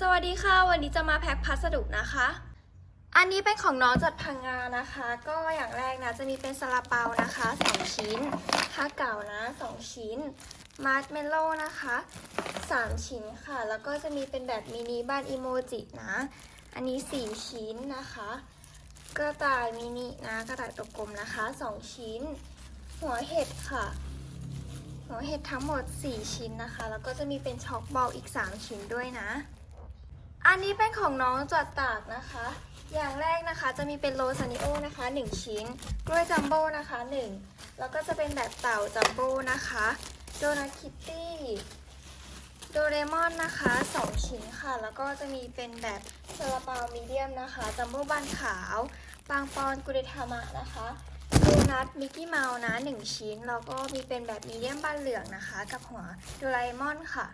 สวัสดีค่ะ วันนี้จะมาแพ็คพัสดุนะคะ อันนี้เป็นของน้องจัดพังงานะคะ ก็อย่างแรกนะจะมีเป็นซาลาเปานะคะ2ชิ้นผ้าเก่านะ2ชิ้น มาร์ชเมลโล่นะคะ 3 ชิ้นค่ะ แล้วก็จะมีเป็นแบบมินิบ้านอีโมจินะ อันนี้ 4 ชิ้นนะคะ กระต่ายมินินะ กระต่ายตัวกลมนะคะ 2 ชิ้น หัวเห็ดค่ะ หัวเห็ดทั้งหมด 4 ชิ้นนะคะ แล้วก็จะมีเป็นช็อกบอลอีก 3 ชิ้นด้วยนะ อันนี้เป็นของน้องจัดตากนะคะ อย่างแรกนะคะจะมีเป็นโรซานิโอนะคะ 1 ชิ้น กล้วยจัมโบ้นะคะ 1 แล้วก็จะเป็นแบบเต่าจัมโบ้นะคะ โดนัทคิตตี้ โดเรมอนนะคะ 2 ชิ้นค่ะ แล้วก็จะมีเป็นแบบซาลาเปามีเดียมนะคะ จัมโบ้บานขาว ปางปอนกุเดทามะนะคะโดนัทมิกกี้เมาส์นะ 1 ชิ้น แล้วก็มีเป็นแบบมีเดียมบานเหลืองนะคะ กับหัวโดราเอมอนค่ะ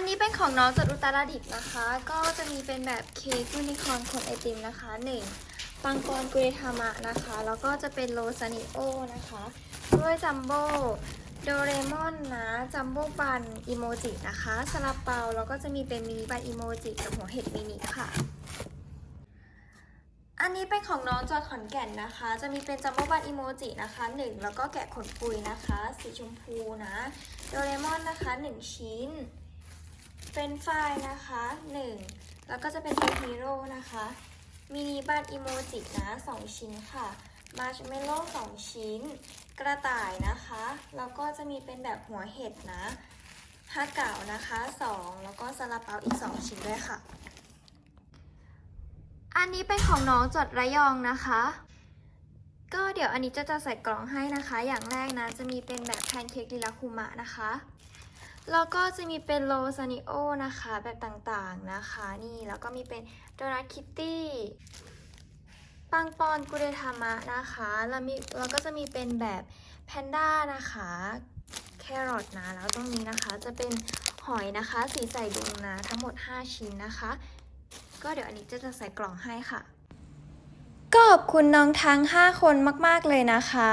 อันนี้เป็นของน้องจัดอุตรดิตถ์นะคะ ก็จะมีเป็นแบบเค้กยูนิคอร์นขนไอติมนะคะ1ปังปอนกุเรทามะนะคะ แล้วก็จะเป็นโรซานิโอนะคะ ด้วยจัมโบ้โดเรมอนนะ จัมโบ้บันอีโมจินะคะซาลาเปา แล้วก็จะมีเป็นมินิบันอีโมจิกับหัวเห็ดมินิค่ะ อันนี้เป็นของน้องจอดขอนแก่นนะคะ จะมีเป็นจัมโบ้บันอีโมจินะคะ1แล้วก็แกะขนปุยนะคะ สีชมพูนะ โดเรมอนนะคะ1ชิ้น เป็นไฟล์นะคะ 1 แล้วก็จะเป็นตัวฮีโร่นะคะมินิบัตอีโมจินะ 2 ชิ้นค่ะมาร์ชเมลโล่2ชิ้น กระต่ายนะคะ แล้วก็จะมีเป็นแบบหัวเห็ดนะฮักเก่านะคะ 2 แล้วก็ซาลาเปาอีก 2 ชิ้นด้วยค่ะ อันนี้เป็นของน้องจดระยองนะคะ ก็เดี๋ยวอันนี้จะจะใส่กล่องให้นะคะ อย่างแรกนะจะมีเป็นแบบแพนเค้กลิลาคุมะนะคะ แล้วก็จะมีเป็นโลซานิโอนะคะ แบบต่างๆนะคะ นี่แล้วก็มีเป็นโดนัทคิตตี้ปังปอนกุเรทามะนะคะ แล้วมีแล้วก็จะมีเป็นแบบแพนด้านะคะ แครอทนะ แล้วตรงนี้นะคะจะเป็นหอยนะคะ สีใส่ดุงนะ ทั้งหมด 5 ชิ้นนะคะ ก็เดี๋ยวอันนี้จะจะใส่กล่องให้ค่ะ ก็ขอบคุณน้องทั้ง 5 คนมาก ๆ เลยนะคะ